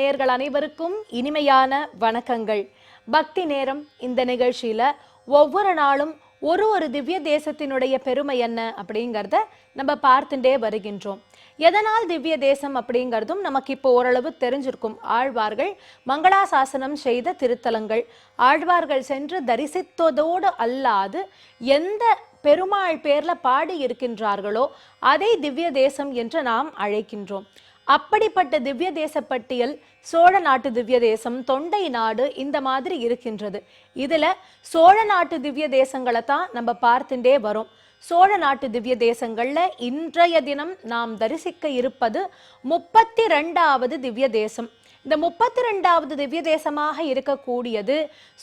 நேயர்கள் அனைவருக்கும் இனிமையான வணக்கங்கள். பக்தி நேரம் இந்த நிகழ்ச்சியில் ஒவ்வொரு நாளும் ஒரு ஒரு திவ்ய தேசத்தினுடைய பெருமை என்ன அப்படிங்கிறத நம்ம பார்த்துட்டே வருகின்றோம். எதனால் திவ்ய தேசம் அப்படிங்கிறதும் நமக்கு இப்போ ஓரளவு தெரிஞ்சிருக்கும். ஆழ்வார்கள் மங்களாசாசனம் செய்த திருத்தலங்கள். ஆழ்வார்கள் சென்று தரிசித்ததோடு அல்லாது எந்த பெருமாள் பேரில் பாடி இருக்கின்றார்களோ அதை திவ்ய தேசம் என்று நாம் அழைக்கின்றோம். அப்படிப்பட்ட திவ்ய தேச பட்டியல் சோழ நாட்டு திவ்ய தேசம் தொண்டை நாடு இந்த மாதிரி இருக்கின்றது. இதுல சோழ நாட்டு திவ்ய தேசங்களை தான் நம்ம பார்த்துட்டே வரோம். சோழ நாட்டு திவ்ய தேசங்கள்ல இன்றைய தினம் நாம் தரிசிக்க இருப்பது முப்பத்தி ரெண்டாவது திவ்ய தேசம். இந்த முப்பத்தி ரெண்டாவது திவ்ய தேசமாக இருக்கக்கூடியது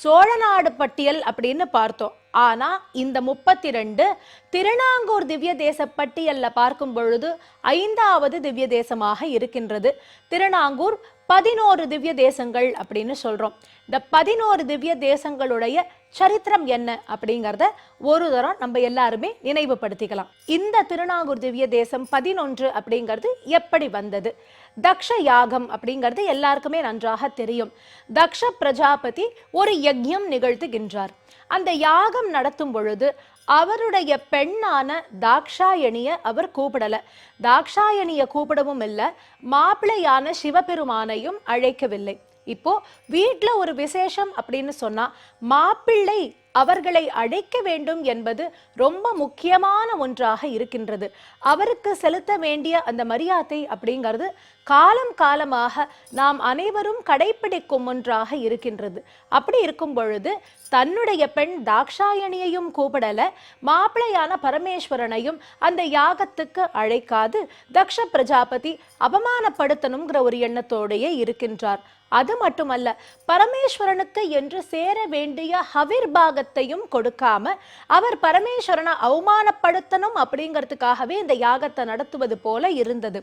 சோழநாடு பட்டியல் அப்படின்னு பார்த்தோம். ஆனா இந்த முப்பத்தி ரெண்டு திருநாங்கூர் திவ்ய தேச பட்டியல்ல பார்க்கும் பொழுது ஐந்தாவது திவ்ய தேசமாக இருக்கின்றது. திருநாங்கூர் பதினோரு திவ்ய தேசங்கள் அப்படின்னு சொல்றோம். இந்த பதினோரு திவ்ய தேசங்களுடைய சரித்திரம் என்ன அப்படிங்கிறத ஒரு தரம் நம்ம எல்லாருமே நினைவுபடுத்திக்கலாம். இந்த திருநாகூர் திவ்ய தேசம் பதினொன்று அப்படிங்கிறது எப்படி வந்தது? தக்ஷ யாகம் அப்படிங்கிறது எல்லாருக்குமே நன்றாக தெரியும். தக்ஷ பிரஜாபதி ஒரு யஜ்யம் நிகழ்த்துகின்றார். அந்த யாகம் நடத்தும் பொழுது அவருடைய பெண்ணான தாக்ஷாயணிய அவர் கூப்பிடல. தாக்ஷாயணிய கூப்பிடவும் இல்லை மாப்பிள்ளையான சிவபெருமானையும் அழைக்கவில்லை. இப்போ வீட்டில் ஒரு விசேஷம் அப்படின்னு சொன்னா மாப்பிள்ளை அவர்களை அழைக்க வேண்டும் என்பது ரொம்ப முக்கியமான ஒன்றாக இருக்கின்றது. அவருக்கு செலுத்த வேண்டிய அந்த மரியாதை அப்படிங்கிறது காலம் காலமாக நாம் அனைவரும் கடைபிடிக்கும் ஒன்றாக இருக்கின்றது. அப்படி இருக்கும் பொழுது தன்னுடைய பெண் தாக்ஷாயணியையும் கூப்பிடல மாப்பிளையான பரமேஸ்வரனையும் அந்த யாகத்துக்கு அழைக்காது தக்ஷ பிரஜாபதி அவமானப்படுத்தணுங்கிற ஒரு எண்ணத்தோடையே இருக்கின்றார். அது மட்டுமல்ல பரமேஸ்வரனுக்கு என்று சேர வேண்டிய ஹவிர் பாகத்தையும் கொடுக்காம அவர் பரமேஸ்வரனை அவமானப்படுத்தணும் அப்படிங்கிறதுக்காகவே இந்த யாகத்தை நடத்துவது போல இருந்தது.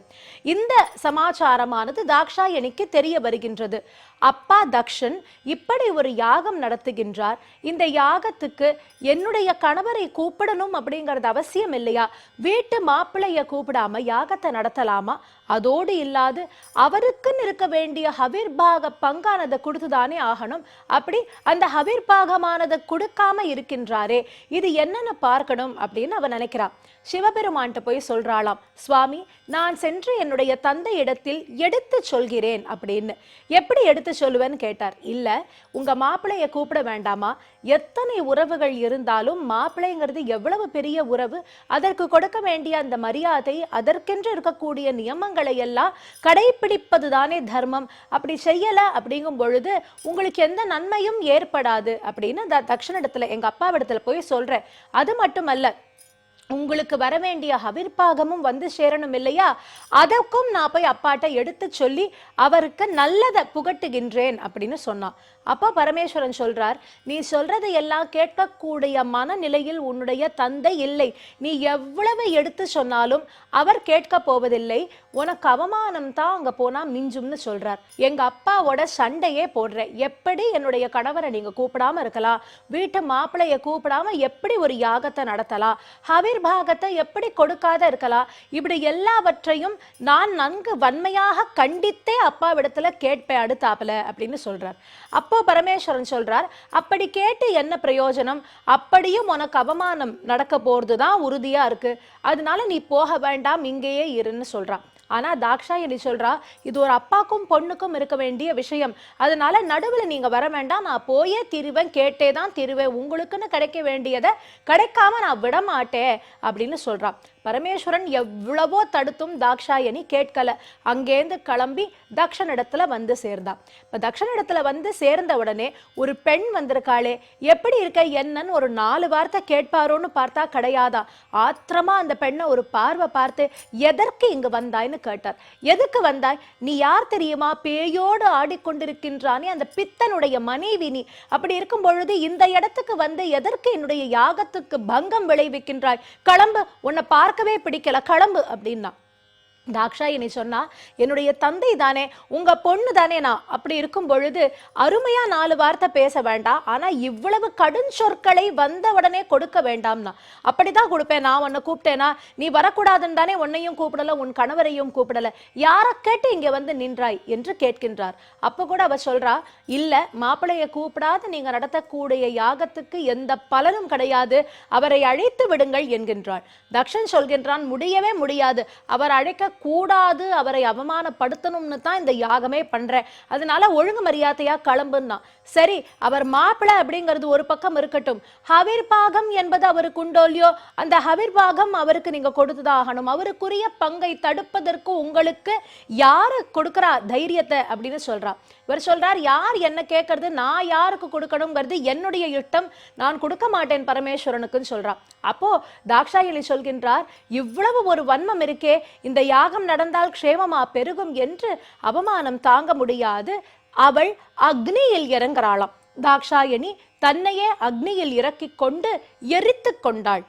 இந்த சமா சமாச்சாரமானது தாக்ஷாயணிக்கு தெரிய வருகின்றது. அப்பா தக்ஷன் இப்படி ஒரு யாகம் நடத்துகின்றார். இந்த யாகத்துக்கு என்னுடைய கணவரை கூப்பிடணும் அப்படிங்கிறது அவசியம் இல்லையா? வீட்டு மாப்பிள்ளைய கூப்பிடாம யாகத்தை நடத்தலாமா? அதோடு இல்லாது அவருக்குன்னு இருக்க வேண்டிய ஹவிர்பாக பங்கானதை கொடுத்துதானே ஆகணும். அப்படி அந்த ஹவிர்பாகமானதை கொடுக்காம இருக்கின்றாரே இது என்னன்னு பார்க்கணும் அப்படின்னு அவ நினைக்கிறான். சிவபெருமான்கிட்ட போய் சொல்றாளாம் சுவாமி நான் சென்று என்னுடைய தந்தை இடத்தில் எடுத்து சொல்கிறேன் அப்படின்னு. எப்படி எடுத்து சொல்லுவேன்னு? கேட்டார். இல்ல உங்க மாப்பிள்ளைய கூப்பிட வேண்டாமா? எத்தனை உறவுகள் இருந்தாலும் மாப்பிள்ளைங்கிறது எவ்வளவு பெரிய உறவு அதற்கு கொடுக்க வேண்டிய அந்த மரியாதை அதற்கென்று இருக்கக்கூடிய நியமங்கள் எல்லாம் கடைபிடிப்பது தானே தர்மம். அப்படி செய்யல அப்படிங்கும் பொழுது உங்களுக்கு எந்த நன்மையும் ஏற்படாது அப்படின்னு த தக்ஷனிடத்துல எங்க அப்பாவிடத்தில் போய் சொல்றேன். அது மட்டுமல்ல உங்களுக்கு வர வேண்டிய அவிர்ப்பாகமும் வந்து சேரணும் இல்லையா? அதற்கும் நான் போய் அப்பாட்ட எடுத்து சொல்லி அவருக்கு நல்லதை புகட்டுகின்றேன் அப்படின்னு சொன்னான். அப்போ பரமேஸ்வரன் சொல்றார் நீ சொல்றதை எல்லாம் கேட்கக்கூடிய மனநிலையில் உன்னுடைய தந்தை இல்லை. நீ எவ்வளவு எடுத்து சொன்னாலும் அவர் கேட்க போவதில்லை. உனக்கு அவமானம் தான் அங்கே போனால் மிஞ்சும்னு சொல்றார். எங்க அப்பாவோட சண்டையே போடுற எப்படி என்னுடைய கணவரை நீங்க கூப்பிடாம இருக்கலாம்? வீட்டு மாப்பிள்ளைய கூப்பிடாம எப்படி ஒரு யாகத்தை நடத்தலாம்? ஹவிர் பாகத்தை எப்படி கொடுக்காத இருக்கலாம்? இப்படி எல்லாவற்றையும் நான் நன்கு வன்மையாக கண்டித்தே அப்பாவிடத்துல கேட்பேன் அடுத்தாப்புல அப்படின்னு சொல்றார். அப்போ பரமேஸ்வரன் சொல்றார் அப்படி கேட்டு என்ன பிரயோஜனம்? அப்படியும் உனக்கு அவமானம் நடக்க போறது தான் உறுதியா இருக்கு. அதனால நீ போக வேண்டாம் இங்கேயே இருன்னு சொல்றான். ஆனா தாக்ஷாயணி சொல்றா? இது ஒரு அப்பாக்கும் பொண்ணுக்கும் இருக்க வேண்டிய விஷயம். அதனால நடுவுல நீங்க வர வேண்டாம். நான் போயே திருவேன் கேட்டே தான் திருவேன். உங்களுக்குன்னு கிடைக்க வேண்டியதை கிடைக்காம நான் விட மாட்டேன் அப்படின்னு சொல்கிறான் பரமேஸ்வரன் எவ்வளவோ தடுத்தும் தாக்ஷாயணி கேட்கல. அங்கேருந்து கிளம்பி தக்ஷனிடத்துல வந்து சேர்ந்தான் இப்போ தக்ஷனிடத்துல வந்து சேர்ந்த உடனே ஒரு பெண் வந்திருக்காளே. எப்படி இருக்க என்னன்னு ஒரு நாலு வார்த்தை கேட்பாரோன்னு பார்த்தா கிடையாதா? ஆத்திரமா அந்த பெண்ணை ஒரு பார்வை பார்த்து எதற்கு இங்கு வந்தாய்ன்னு கேட்டார். எதுக்கு வந்தாய்? நீ யார் தெரியுமா? பேயோடு ஆடிக்கொண்டிருக்கின்றானே அந்த பித்தனுடைய மனைவி நீ. அப்படி இருக்கும் பொழுது இந்த இடத்துக்கு வந்து எதற்கு என்னுடைய யாகத்துக்கு பங்கம் விளைவிக்கின்றாய்? கிளம்பு உன்னை பார்க்க பார்க்கவே பிடிக்கல. கிளம்பு அப்படின்னா. தாக்ஷாயினி சொன்னா என்னுடைய தந்தை தானே உங்க பொண்ணு தானே நான். அப்படி இருக்கும் பொழுது அருமையா நாலு வார்த்தை பேச வேண்டாம். ஆனா இவ்வளவு கடும் சொற்களை வந்த உடனே கொடுக்க வேண்டாம்னா அப்படிதான் கொடுப்பேன் நான் உன்னை கூப்பிட்டேனா நீ வரக்கூடாதுன்னு தானே உன்னையும் கூப்பிடல உன் கணவரையும் கூப்பிடல. யார கேட்டு இங்க வந்து நின்றாய்? என்று கேட்கின்றார். அப்ப கூட அவ சொல்றா இல்ல மாப்பிள்ளைய கூப்பிடாது நீங்க நடத்தக்கூடிய யாகத்துக்கு எந்த பலனும் கிடையாது. அவரை அழைத்து விடுங்கள் என்கின்றாள். தக்ஷன் சொல்கின்றான் முடியவே முடியாது. அவர் அழைக்க கூடாது அவரை அவமானப்படுத்தணும்னு தான் இந்த யாகமே பண்றேன் அதனால ஒழுங்கு மரியாதையா கிளம்புன்னா. சரி அவர் மாப்பிள்ளை அப்படிங்கிறது ஒரு பக்கம் இருக்கட்டும். ஹவிர் பாகம் என்பது அவருக்கு உண்டோல்லையோ அந்த ஹவிர் பாகம் அவருக்கு நீங்க கொடுத்துதான் ஆகணும். அவருக்குரிய பங்கை தடுப்பதற்கு உங்களுக்கு யாரு கொடுக்குறா தைரியத்தை அப்படின்னு சொல்றா. இவர் சொல்றார் யார் என்ன கேட்கறது? நான் யாருக்கு கொடுக்கணுங்கிறது என்னுடைய இஷ்டம். நான் கொடுக்க மாட்டேன் பரமேஸ்வரனுக்குன்னு சொல்றான். அப்போ தாக்ஷாயலி சொல்கின்றார் இவ்வளவு ஒரு வன்மம் இருக்கே இந்த யாகம் நடந்தால் க்ஷேமமா பெருகும் என்று அவமானம் தாங்க முடியாது. அவள் அக்னியில் இறங்குறாளாம். தாக்ஷாயணி தன்னையே அக்னியில் இறக்கிக் கொண்டு எரித்து கொண்டாள்.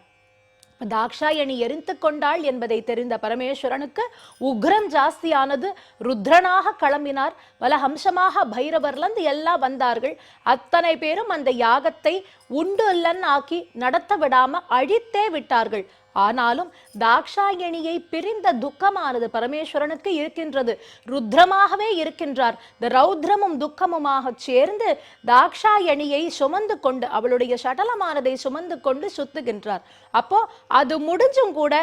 தாக்ஷாயணி எரிந்து கொண்டாள் என்பதை தெரிந்த பரமேஸ்வரனுக்கு உக்ரம் ஜாஸ்தியானது ருத்ரனாக கிளம்பினார். வலஹம்சமாக பைரவர்லந்து எல்லாம் வந்தார்கள். அத்தனை பேரும் அந்த யாகத்தை உண்டு இல்லன்னு ஆக்கி நடத்த விடாம அழித்தே விட்டார்கள். ஆனாலும் தாக்ஷாயணியை பிரிந்த துக்கமானது பரமேஸ்வரனுக்கு இருக்கின்றது. ருத்ரமாகவே இருக்கின்றார். இந்த ரௌத்ரமும் துக்கமுமாக சேர்ந்து தாக்ஷாயணியை சுமந்து கொண்டு அவளுடைய சடலமானதை சுமந்து கொண்டு சுத்துகின்றார். அப்போ அது முடிஞ்சும் கூட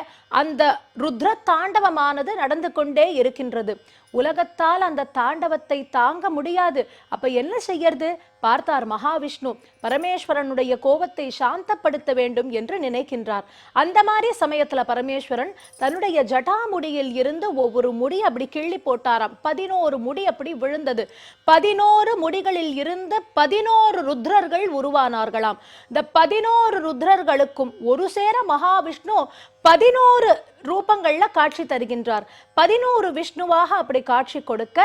அந்த ருத்ர தாண்டவமானது நடந்து கொண்டே இருக்கின்றது. உலகத்தால் அந்த தாண்டவத்தை தாங்க முடியாது. அப்ப என்ன செய்யறது? பார்த்தார் மகாவிஷ்ணு. பரமேஸ்வரனுடைய கோபத்தை சாந்தப்படுத்த வேண்டும் என்று நினைக்கின்றார். அந்த மாதிரி சமயத்துல பரமேஸ்வரன் தன்னுடைய ஜட்டாமுடியில் இருந்து ஒவ்வொரு முடி அப்படி கிள்ளி போட்டாராம். பதினோரு முடி அப்படி விழுந்தது. பதினோரு முடிகளில் இருந்து பதினோரு ருத்ரர்கள் உருவானார்களாம். இந்த பதினோரு ருத்ரர்களுக்கும் ஒரு சேர மகாவிஷ்ணு பதினோரு ரூபங்கள்ல காட்சி தருகின்றார். பதினோரு விஷ்ணுவாக அப்படி காட்சி கொடுக்க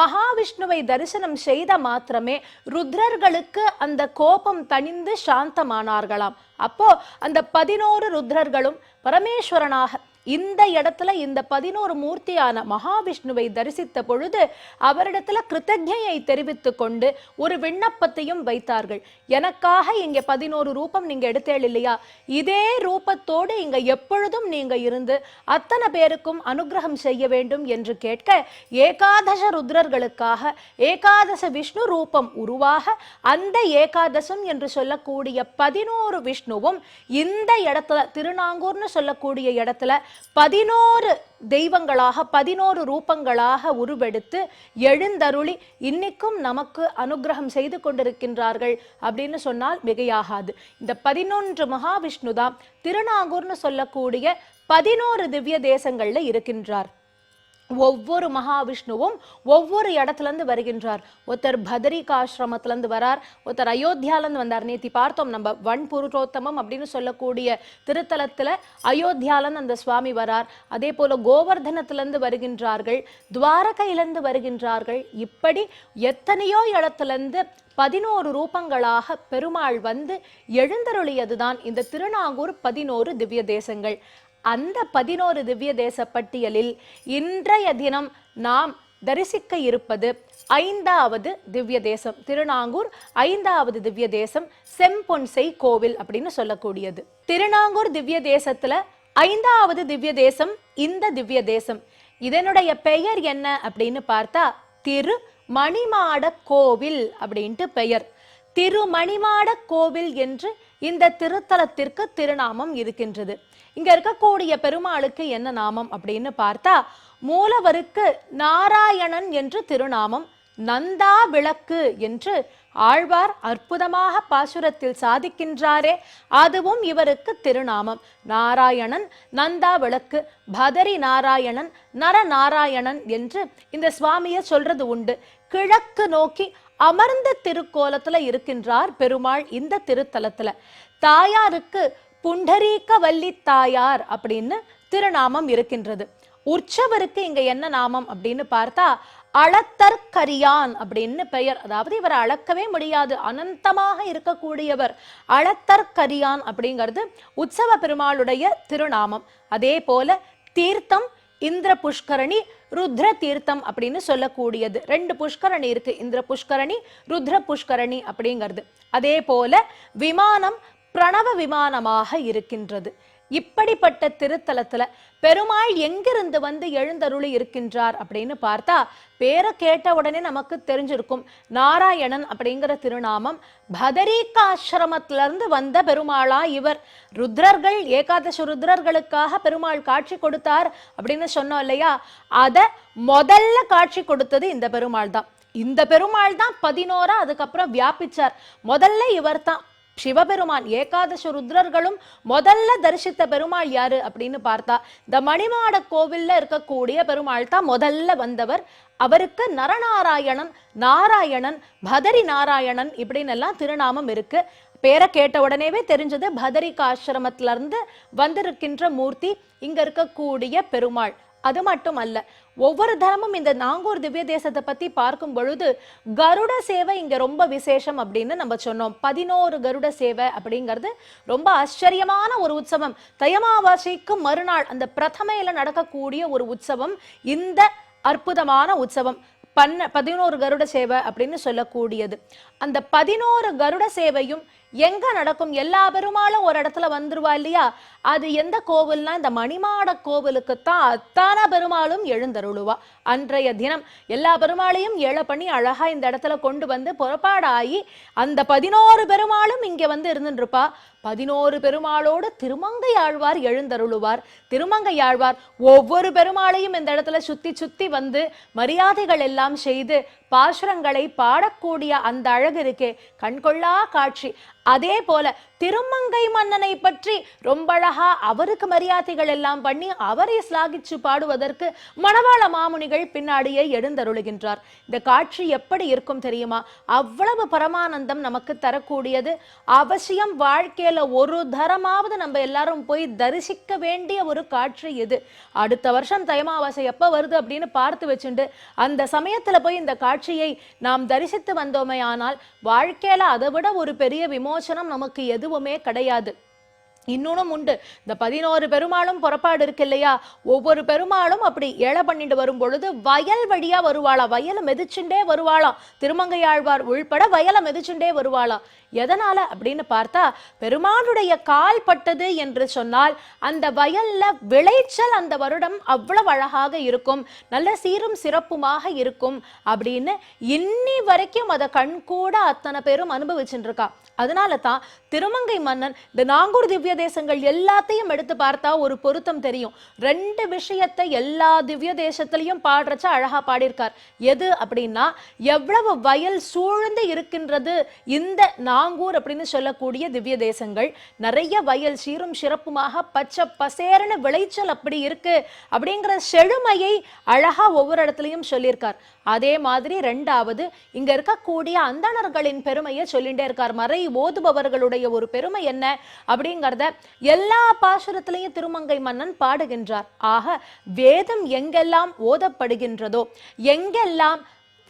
மகாவிஷ்ணுவை தரிசனம் செய்த மாத்திரமே ருத்ர ருத்ரர்களுக்கு அந்த கோபம் தணிந்து சாந்தமானார்களாம். அப்போ அந்த பதினோரு ருத்ரர்களும் பரமேஸ்வரனாக இந்த இடத்துல இந்த பதினோரு மூர்த்தியான மகாவிஷ்ணுவை தரிசித்த பொழுது அவரிடத்துல கிருத்தஜையை தெரிவித்து கொண்டு ஒரு விண்ணப்பத்தையும் வைத்தார்கள். எனக்காக இங்க பதினோரு ரூபம் நீங்க எடுத்தேள் இல்லையா? இதே ரூபத்தோடு இங்க எப்பொழுதும் நீங்க இருந்து அத்தனை பேருக்கும் அனுகிரகம் செய்ய வேண்டும் என்று கேட்க ஏகாதச ருத்ரர்களுக்காக ஏகாதச விஷ்ணு ரூபம் உருவாக அந்த ஏகாதசம் என்று சொல்லக்கூடிய பதினோரு விஷ்ணுவும் இந்த இடத்துல திருநாங்கூர்னு சொல்லக்கூடிய இடத்துல பதினோரு தெய்வங்களாக பதினோரு ரூபங்களாக உருவெடுத்து எழுந்தருளி இன்னைக்கும் நமக்கு அனுகிரகம் செய்து கொண்டிருக்கின்றார்கள் அப்படின்னு சொன்னால் மிகையாகாது. இந்த பதினொன்று மகாவிஷ்ணு தான் திருநாங்கூர்னு சொல்லக்கூடிய பதினோரு திவ்ய தேசங்கள்ல இருக்கின்றார். ஒவ்வொரு மகாவிஷ்ணுவும் ஒவ்வொரு இடத்துலேருந்து வருகின்றார். ஒருத்தர் பதரிகாசிரமத்துலேருந்து வரார் ஒருத்தர் அயோத்தியாலேருந்து வந்தார். நேத்தி பார்த்தோம் நம்ம வன் புருஷோத்தமம் அப்படின்னு சொல்லக்கூடிய திருத்தலத்தில் அயோத்தியாலேருந்து அந்த சுவாமி வரார். அதே போல் கோவர்தனத்துலேருந்து வருகின்றார்கள் துவாரகையிலேருந்து வருகின்றார்கள். இப்படி எத்தனையோ இடத்துல இருந்து பதினோரு ரூபங்களாக பெருமாள் வந்து எழுந்தருளியதுதான் இந்த திருநாங்கூர் பதினோரு திவ்ய தேசங்கள். அந்த பதினோரு திவ்ய தேச பட்டியலில் இன்றைய தினம் நாம் தரிசிக்க இருப்பது ஐந்தாவது திவ்ய தேசம் திருநாங்கூர் ஐந்தாவது திவ்ய தேசம் செம்பொன்சை கோவில் அப்படின்னு சொல்லக்கூடியது. திருநாங்கூர் திவ்ய தேசத்துல ஐந்தாவது திவ்ய தேசம் இந்த திவ்ய தேசம். இதனுடைய பெயர் என்ன அப்படின்னு பார்த்தா திரு மணிமாட கோவில் அப்படின்ட்டு பெயர். திருமணிமாட கோவில் என்று இந்த திருத்தலத்திற்கு திருநாமம் இருக்கின்றது. இங்க இருக்கக்கூடிய பெருமாளுக்கு என்ன நாமம் அப்படின்னு பார்த்தா மூலவருக்கு நாராயணன் என்று திருநாமம் நந்தா விளக்கு என்று ஆழ்வார் அற்புதமாக பாசுரத்தில் சாதிக்கின்றாரே அதுவும் இவருக்கு திருநாமம். நாராயணன் நந்தா விளக்கு பதரி நாராயணன் நர நாராயணன் என்று இந்த சுவாமியை சொல்றது உண்டு. கிழக்கு நோக்கி அமர்ந்த திருக்கோலத்துல இருக்கின்றார் பெருமாள் இந்த திருத்தலத்துல. தாயாருக்கு புண்டரீக வல்லித்தாயார் தாயார் அப்படின்னு திருநாமம் இருக்கின்றது. உற்சவருக்கு இங்க என்ன நாமம் அப்படின்னு பார்த்தா அளத்தற்கரியான் அப்படின்னு பெயர். அதாவது இவர் அளக்கவே முடியாது. அனந்தமாக இருக்கக்கூடியவர் அளத்தற்கரியான் அப்படிங்கிறது உற்சவ பெருமாளுடைய திருநாமம். அதே போல தீர்த்தம் இந்திர புஷ்கரணி ருத்ர தீர்த்தம் அப்படின்னு சொல்லக்கூடியது. ரெண்டு புஷ்கரணி இருக்கு. இந்திர புஷ்கரணி ருத்ர புஷ்கரணி அப்படிங்கிறது. அதே போல விமானம் பிரணவ விமானமாக இருக்கின்றது. இப்படிப்பட்ட திருத்தலத்துல பெருமாள் எங்கிருந்து வந்து எழுந்தருளி இருக்கின்றார் அப்படின்னு பார்த்தா பேரை கேட்ட உடனே நமக்கு தெரிஞ்சிருக்கும். நாராயணன் அப்படிங்கிற திருநாமம் பதரீகாசிரமத்திலிருந்து வந்த பெருமாளா இவர். ருத்ரர்கள் ஏகாதச ருத்ரர்களுக்காக பெருமாள் காட்சி கொடுத்தார் அப்படின்னு சொன்னோம் இல்லையா? அதை முதல்ல காட்சி கொடுத்தது இந்த பெருமாள் தான். இந்த பெருமாள் தான் பதினோரா அதுக்கப்புறம் வியாபிச்சார். முதல்ல இவர் தான் சிவபெருமான் ஏகாதச ருத்ரர்களும் முதல்ல தரிசித்த பெருமாள் யாரு அப்படின்னு பார்த்தா இந்த மணிமாட கோவில்ல இருக்கக்கூடிய பெருமாள் தான் முதல்ல வந்தவர். அவருக்கு நரநாராயணன் நாராயணன் பதரி நாராயணன் இப்படின்னு எல்லாம் திருநாமம் இருக்கு. பேரை கேட்ட உடனேவே தெரிஞ்சது பதரிகா இருந்து வந்திருக்கின்ற மூர்த்தி இங்க இருக்கக்கூடிய பெருமாள். அது மட்டும் அல்ல ஒவ்வொரு தரமும் இந்த நாங்கூர் திவ்ய தேசத்தை பத்தி பார்க்கும் பொழுது கருட சேவை இங்க ரொம்ப விசேஷம் அப்படின்னு நம்ம சொன்னோம். பதினோரு கருட சேவை அப்படிங்கிறது ரொம்ப ஆச்சரியமான ஒரு உற்சவம். தயமாவாசைக்கு மறுநாள் அந்த பிரதமையில நடக்கக்கூடிய ஒரு உற்சவம் இந்த அற்புதமான உற்சவம். பன்ன பதினோரு கருட சேவை அப்படின்னு சொல்லக்கூடியது. அந்த பதினோரு கருட சேவையும் எங்க நடக்கும்? எல்லா பெருமாளும் ஒரு இடத்துல வந்துருவா இல்லையா? அது எந்த கோவில்னா இந்த மணிமாட கோவிலுக்கு தான் அத்தான பெருமாளும் எழுந்தருளுவா. அன்றைய தினம் எல்லா பெருமாளையும் ஏழை பண்ணி அழகா இந்த இடத்துல கொண்டு வந்து புறப்பாடாகி அந்த பதினோரு பெருமாளும் இங்க வந்து இருந்துருப்பா பதினோரு பெருமாளோடு திருமங்கை ஆழ்வார் எழுந்தருளுவார். திருமங்கை ஆழ்வார் ஒவ்வொரு பெருமாளையும் இந்த இடத்துல சுத்தி சுத்தி வந்து மரியாதைகள் எல்லாம் செய்து பாசுரங்களை பாடக்கூடிய அந்த அழகு இருக்கே. கண்கொள்ளா காட்சி. அதே போல திருமங்கை மன்னனை பற்றி ரொம்ப அழகா அவருக்கு மரியாதைகள் எல்லாம் பண்ணி அவரை ஸ்லாகிச்சு பாடுவதற்கு மணவாள மாமுனிகள் பின்னாடியே எழுந்தருளுகின்றார். இந்த காட்சி எப்படி இருக்கும் தெரியுமா? அவ்வளவு பரமானந்தம் நமக்கு தரக்கூடியது. அவசியம் வாழ்க்கையில ஒரு தரமாவது நம்ம எல்லாரும் போய் தரிசிக்க வேண்டிய ஒரு காட்சி இது. அடுத்த வருஷம் தயமாவாசை எப்ப வருது அப்படின்னு பார்த்து வச்சுண்டு அந்த சமயத்துல போய் இந்த காட்சி காட்சியை நாம் தரிசித்து வந்தோமே ஆனால் வாழ்க்கையில அதை விட ஒரு பெரிய விமோசனம் நமக்கு எதுவுமே கிடையாது. இன்னொன்னும் உண்டு. இந்த பதினோரு பெருமாளும் புறப்பாடு இருக்கு இல்லையா? ஒவ்வொரு பெருமாளும் அப்படி ஏழை பண்ணிட்டு வரும் பொழுது வயல் வழியா வருவாளா வயலை மெதிச்சுண்டே வருவாளாம். திருமங்கையாழ்வார் உள்பட வயலை மெதிச்சுண்டே வருவாளா எதனால அப்படின்னு பார்த்தா பெருமாளுடைய கால் பட்டது என்று சொன்னால் அந்த வயல்ல விளைச்சல் அந்த வருடம் அவ்வளவு அழகாக இருக்கும். நல்ல சீரும் சிறப்புமாக இருக்கும் அப்படின்னு இன்னி வரைக்கும் அதை கண் கூட அத்தனை பேரும் அனுபவிச்சுட்டு இருக்கா. அதனால தான் திருமங்கை மன்னன் இந்த நாங்கூர் திவ்ய தேசங்கள் எல்லாத்தையும் எடுத்து பார்த்தா ஒரு பொருத்தம் தெரியும். ரெண்டு விஷயத்தை எல்லா திவ்ய தேசத்திலையும் பாடுறச்ச அழகா பாடியிருக்கார். எது அப்படின்னா எவ்வளவு வயல் சூழ்ந்து இருக்கின்றது இந்த நாங்கூர் அப்படின்னு சொல்லக்கூடிய திவ்ய தேசங்கள் நிறைய வயல் சீரும் சிறப்புமாக பச்சை பசேரன விளைச்சல் அப்படி இருக்கு அப்படிங்கிற செழுமையை அழகா ஒவ்வொரு இடத்துலையும் சொல்லியிருக்கார். அதே மாதிரி ரெண்டாவது இங்க இருக்கக்கூடிய அந்தணர்களின் பெருமையை சொல்லிட்டே இருக்கார். மறை ஓதுபவர்களுடைய ஒரு பெருமை என்ன அப்படிங்கிறத எல்லா பாசுரத்திலையும் திருமங்கை மன்னன் பாடுகின்றார். ஆக வேதம் எங்கெல்லாம் ஓதப்படுகின்றதோ எங்கெல்லாம்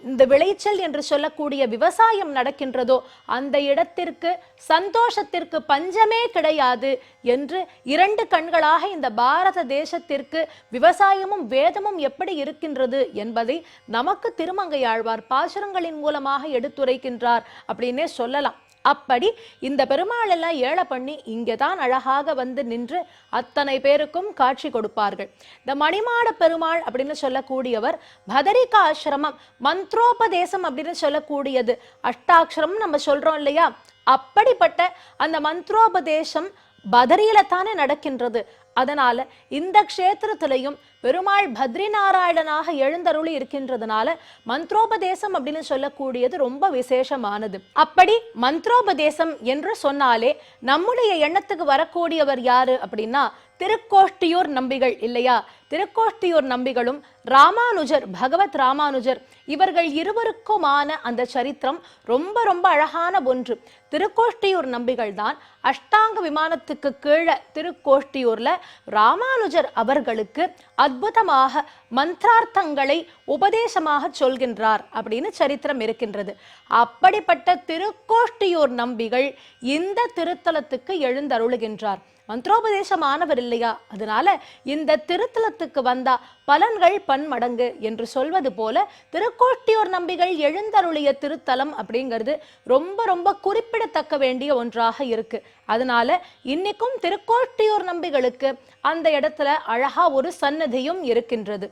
இந்த விளைச்சல் என்று சொல்லக்கூடிய விவசாயம் நடக்கின்றதோ அந்த இடத்திற்கு சந்தோஷத்திற்கு பஞ்சமே கிடையாது என்று இரண்டு கண்களாக இந்த பாரத தேசத்திற்கு விவசாயமும் வேதமும் எப்படி இருக்கின்றது என்பதை நமக்கு திருமங்கை ஆழ்வார் பாசுரங்களின் மூலமாக எடுத்துரைக்கின்றார் அப்படின்னே சொல்லலாம். அப்படி இந்த பெருமாள் எல்லாம் ஏழை பண்ணி இங்கே தான் அழகாக வந்து நின்று அத்தனை பேருக்கும் காட்சி கொடுப்பார்கள். இந்த மணிமாட பெருமாள் அப்படின்னு சொல்லக்கூடியவர் பதரிகா ஆசிரமம் மந்த்ரோபதேசம் அப்படின்னு சொல்லக்கூடியது. அஷ்டாட்சரம் நம்ம சொல்றோம் இல்லையா? அப்படிப்பட்ட அந்த மந்த்ரோபதேசம் பதரியில தானே நடக்கின்றது. அதனால இந்த க்ஷேத்திரத்திலையும் பெருமாள் பத்ரி நாராயணனாக எழுந்தருளி இருக்கின்றதுனால மந்த்ரோபதேசம் அப்படின்னு சொல்லக்கூடியது ரொம்ப விசேஷமானது. அப்படி மந்த்ரோபதேசம் என்று சொன்னாலே நம்முடைய எண்ணத்துக்கு வரக்கூடியவர் யாரு அப்படின்னா திருக்கோஷ்டியூர் நம்பிகள் இல்லையா? திருக்கோஷ்டியூர் நம்பிகளும் ராமானுஜர் பகவத் ராமானுஜர் இவர்கள் இருவருக்குமான அந்த சரித்திரம் ரொம்ப ரொம்ப அழகான ஒன்று. திருக்கோஷ்டியூர் நம்பிகள் தான் அஷ்டாங்க விமானத்துக்கு கீழே திருக்கோஷ்டியூர்ல ராமானுஜர் அவர்களுக்கு அற்புதமாக மந்திரார்த்தங்களை உபதேசமாக சொல்கின்றார் அப்படின்னு சரித்திரம் இருக்கின்றது. அப்படிப்பட்ட திருக்கோஷ்டியூர் நம்பிகள் இந்த திருத்தலத்துக்கு எழுந்தருளுகின்றார். மந்திரோபதேசமானவர் இல்லையா அதனால இந்த திருத்தலத்துக்கு வந்தா பலன்கள் பன்மடங்கு என்று சொல்வது போல திருக்கோட்டியூர் நம்பிகள் எழுந்தருளிய திருத்தலம் அப்படிங்கிறது ரொம்ப ரொம்ப குறிப்பிடத்தக்க வேண்டிய ஒன்றாக இருக்கு. அதனால இன்னைக்கும் திருக்கோட்டியூர் நம்பிகளுக்கு அந்த இடத்துல அழகா ஒரு சன்னதியும் இருக்கின்றது.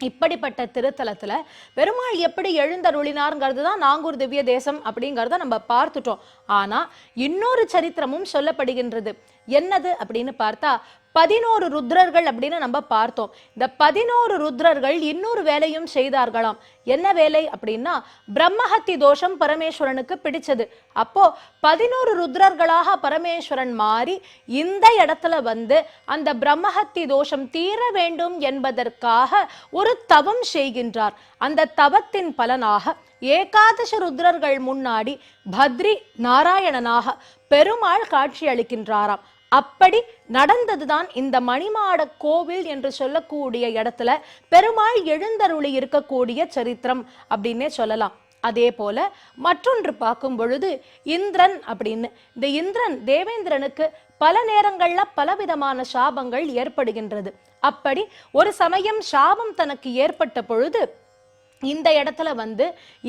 இப்படிப்பட்ட திருத்தலத்தில் பெருமாள் எப்படி எழுந்தருளினார்ங்கிறது தான் நாங்கூர் திவ்ய தேசம் அப்படிங்கிறத நம்ம பார்த்துட்டோம். ஆனால் இன்னொரு சரித்திரமும் சொல்லப்படுகின்றது. என்னது அப்படின்னு பார்த்தா பதினோரு ருத்ரர்கள் அப்படின்னு நம்ம பார்த்தோம். இந்த பதினோரு ருத்ரர்கள் இன்னொரு வேலையும் செய்தார்களாம். என்ன வேலை அப்படின்னா பிரம்மஹத்தி தோஷம் பரமேஸ்வரனுக்கு பிடிச்சது. அப்போ பதினோரு ருத்ரர்களாக பரமேஸ்வரன் மாறி இந்த இடத்துல வந்து அந்த பிரம்மஹத்தி தோஷம் தீர வேண்டும் என்பதற்காக ஒரு தவம் செய்கின்றார். அந்த தவத்தின் பலனாக ஏகாதச ருத்ரர்கள் முன்னாடி பத்ரி நாராயணனாக பெருமாள் காட்சி அளிக்கின்றாராம். அப்படி நடந்ததுதான் இந்த மணிமாட கோவில் என்று சொல்லக்கூடிய இடத்துல பெருமாள் எழுந்தருளி இருக்கக்கூடிய சரித்திரம் அப்படின்னே சொல்லலாம். அதே போல மற்றொன்று பார்க்கும் பொழுது இந்திரன் அப்படின்னு. இந்த இந்திரன் தேவேந்திரனுக்கு பல நேரங்கள்ல பலவிதமான சாபங்கள் ஏற்படுகின்றது. அப்படி ஒரு சமயம் சாபம் தனக்கு ஏற்பட்ட பொழுது இந்த இடத்துல வந்து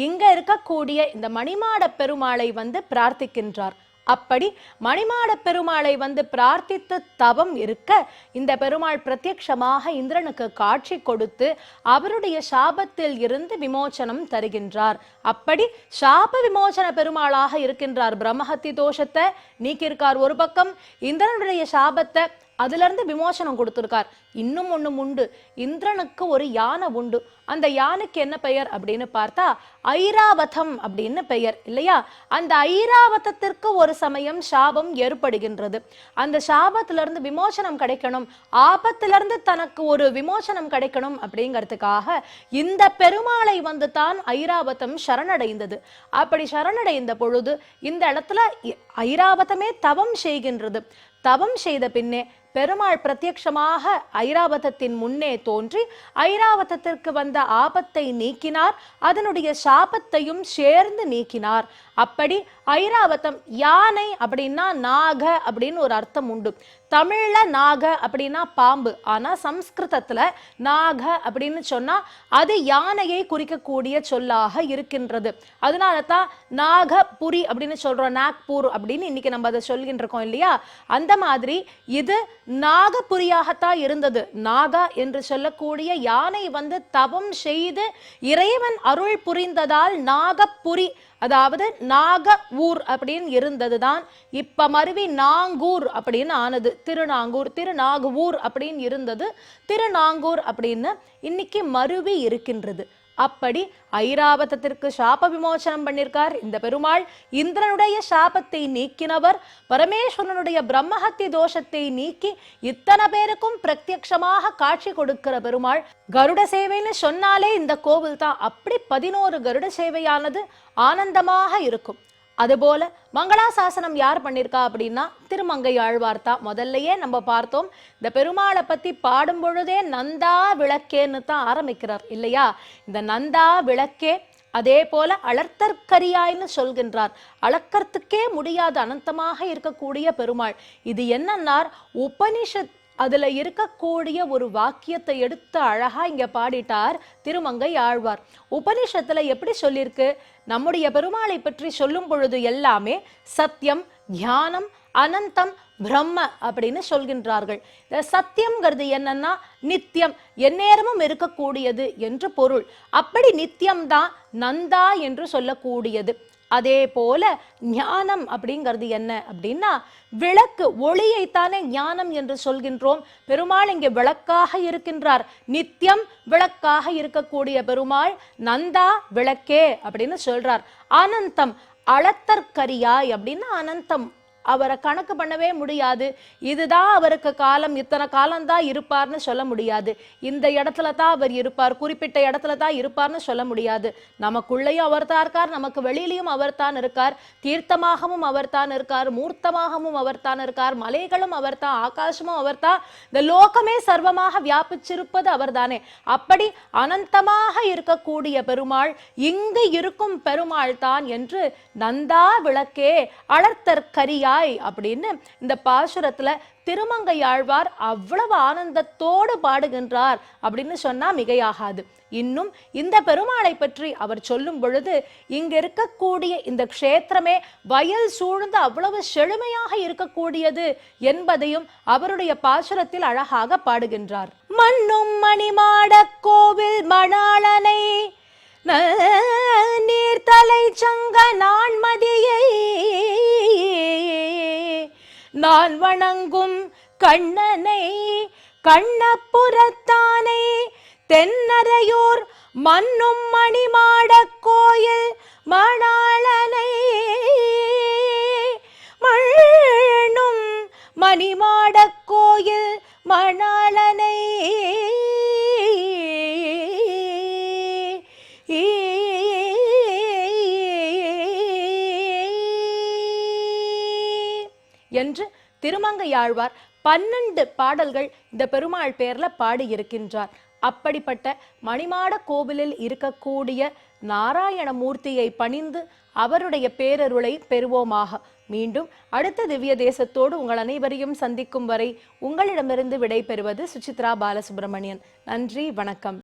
இங்க இருக்கக்கூடிய இந்த மணிமாட பெருமாளை வந்து பிரார்த்திக்கின்றார். அப்படி மணிமாட பெருமாளை வந்து பிரார்த்தித்து தவம் இருக்க இந்த பெருமாள் பிரத்யக்ஷமாக இந்திரனுக்கு காட்சி கொடுத்து அவருடைய சாபத்தில் இருந்து விமோசனம் தருகின்றார். அப்படி சாப விமோச்சன பெருமாளாக இருக்கின்றார். பிரம்மஹத்தி தோஷத்தை நீக்கியிருக்கார். ஒரு பக்கம் இந்திரனுடைய சாபத்தை அதுல இருந்து விமோசனம் கொடுத்துருக்கார். இன்னும் ஒண்ணும் உண்டு. இந்திரனுக்கு ஒரு யானை உண்டு. அந்த யானைக்கு என்ன பெயர் அப்படின்னு பார்த்தா ஐராவதம் அப்படின்னு பெயர் இல்லையா? அந்த ஐராவதத்திற்கு ஒரு சமயம் சாபம் ஏற்படுகின்றது. அந்த சாபத்திலிருந்து விமோசனம் கிடைக்கணும். ஆபத்திலிருந்து தனக்கு ஒரு விமோசனம் கிடைக்கணும் அப்படிங்கிறதுக்காக இந்த பெருமாளை வந்து தான் ஐராவதம் சரணடைந்தது. அப்படி சரணடைந்த பொழுது இந்த இடத்துல ஐராவதமே தவம் செய்கின்றது. தவம் செய்த பின்னே பெருமாள் பிரத்யக்ஷமாக ஐராவதத்தின் முன்னே தோன்றி ஐராவதத்திற்கு வந்த ஆபத்தை நீக்கினார் அதனுடைய சாபத்தையும் சேர்ந்து நீக்கினார். அப்படி ஐராவதம் யானை அப்படின்னா நாக அப்படின்னு ஒரு அர்த்தம் உண்டு. தமிழ்ல நாக அப்படின்னா பாம்பு. ஆனா சம்ஸ்கிருதத்துல நாக அப்படின்னு சொன்னா அது யானையை குறிக்கக்கூடிய சொல்லாக இருக்கின்றது. அதனால தான் நாகபுரி அப்படின்னு சொல்றோம் நாக்பூர் அப்படின்னு இன்னைக்கு நம்ம அதை சொல்கின்றோம் இல்லையா? அந்த மாதிரி இது நாகபுரியாகத்தான் இருந்தது. நாகா என்று சொல்லக்கூடிய யானை வந்து தவம் செய்து இறைவன் அருள் புரிந்ததால் நாகப்புரி அதாவது நாக ஊர் அப்படின்னு இருந்ததுதான். இப்ப மருவி நாங்கூர் அப்படின்னு ஆனது. திருநாங்கூர் திருநாகூர் அப்படின்னு இருந்தது. திருநாங்கூர் அப்படின்னு இன்னைக்கு மருவி இருக்கின்றது. அப்படி ஐராவதத்திற்கு சாப விமோசனம் பண்ணியிருக்கார் இந்த பெருமாள் இந்திரனுடைய சாபத்தை நீக்கினவர் பரமேஸ்வரனுடைய பிரம்மஹத்தி தோஷத்தை நீக்கி இத்தனை பேருக்கும் பிரத்யக்ஷமாக காட்சி கொடுக்கிற பெருமாள். கருட சேவைன்னு சொன்னாலே இந்த கோவில் தான் அப்படி பதினோரு கருட சேவையானது ஆனந்தமாக இருக்கும். அதுபோல மங்களாசாசனம் யார் பண்ணியிருக்கா அப்படின்னா திருமங்கை ஆழ்வார்த்தா. முதல்லையே நம்ம பார்த்தோம் இந்த பெருமாளை பற்றி பாடும் பொழுதே நந்தா விளக்கேன்னு தான் ஆரம்பிக்கிறார் இல்லையா? இந்த நந்தா விளக்கே அதே போல அளர்த்தற்கரியாய்னு சொல்கின்றார். அளக்கறதுக்கே முடியாத அனந்தமாக இருக்கக்கூடிய பெருமாள். இது என்னன்னார்? உபனிஷத் அதுல இருக்கக்கூடிய ஒரு வாக்கியத்தை எடுத்து அழகா இங்க பாடிட்டார் திருமங்கை ஆழ்வார். உபனிஷத்துல எப்படி சொல்லியிருக்கு நம்முடைய பெருமாளை பற்றி சொல்லும் பொழுது எல்லாமே சத்தியம் ஞானம் அனந்தம் பிரம்ம அப்படின்னு சொல்கின்றார்கள். இந்த சத்தியம்ங்கிறது என்னன்னா நித்தியம் எந்நேரமும் இருக்கக்கூடியது என்று பொருள். அப்படி நித்தியம்தான் நந்தா என்று சொல்லக்கூடியது. அதே போல ஞானம் அப்படிங்கிறது என்ன அப்படின்னா விளக்கு ஒளியைத்தானே ஞானம் என்று சொல்கின்றோம். பெருமாள் இங்கே விளக்காக இருக்கின்றார். நித்தியம் விளக்காக இருக்கக்கூடிய பெருமாள் நந்தா விளக்கே அப்படின்னு சொல்றார். அனந்தம் அளத்தற்கரியாய் அப்படின்னா அனந்தம். அவரை கணக்கு பண்ணவே முடியாது. இதுதான் அவருக்கு காலம். இத்தனை காலம்தான் இருப்பார்னு சொல்ல முடியாது. இந்த இடத்துல தான் அவர் இருப்பார். குறிப்பிட்ட இடத்துல தான் இருப்பார்னு சொல்ல முடியாது. நமக்குள்ளேயும் அவர் தான் இருக்கார். நமக்கு வெளியிலையும் அவர் தான் இருக்கார். தீர்த்தமாகவும் அவர் தான் இருக்கார். மூர்த்தமாகவும் அவர் தான் இருக்கார். மலைகளும் அவர் தான் ஆகாசமும் அவர் தான் இந்த லோகமே சர்வமாக வியாபிச்சிருப்பது அவர்தானே. அப்படி அனந்தமாக இருக்கக்கூடிய பெருமாள் இங்கு இருக்கும் பெருமாள் தான் என்று நந்தா விளக்கே அளர்த்தற்கரியா கொண்டாய் அப்படின்னு இந்த பாசுரத்தில் திருமங்கையாழ்வார் அவ்வளவு ஆனந்தத்தோடு பாடுகின்றார் அப்படின்னு சொன்னா மிகையாகாது. இன்னும் இந்த பெருமாளை பற்றி அவர் சொல்லும் பொழுது இங்க இருக்கக்கூடிய இந்த க்ஷேத்திரமே வயல் சூழ்ந்து அவ்வளவு செழுமையாக இருக்கக்கூடியது என்பதையும் அவருடைய பாசுரத்தில் அழகாக பாடுகின்றார். மண்ணும் மணிமாட கோவில் மணாளனை நீர்த்தலை சங்க நான்மதியை நான் வணங்கும் கண்ணனை கண்ணப்புறத்தானை. தென்னரையூர் மண்ணும் மணிமாட கோயில் மணாளனை. மண்ணும் மணிமாட கோயில் மணாளனை திருமங்கையாழ்வார் பன்னெண்டு பாடல்கள் இந்த பெருமாள் பேர்ல பாடி இருக்கின்றார் அப்படிப்பட்ட மணிமாட கோவிலில் இருக்கக்கூடிய நாராயணமூர்த்தியை பணிந்து அவருடைய பேரருளை பெறுவோமாக. மீண்டும் அடுத்த திவ்ய தேசத்தோடு உங்கள் அனைவரையும் சந்திக்கும் வரை உங்களிடமிருந்து விடைபெறுவது சுசித்ரா பாலசுப்ரமணியன். நன்றி வணக்கம்.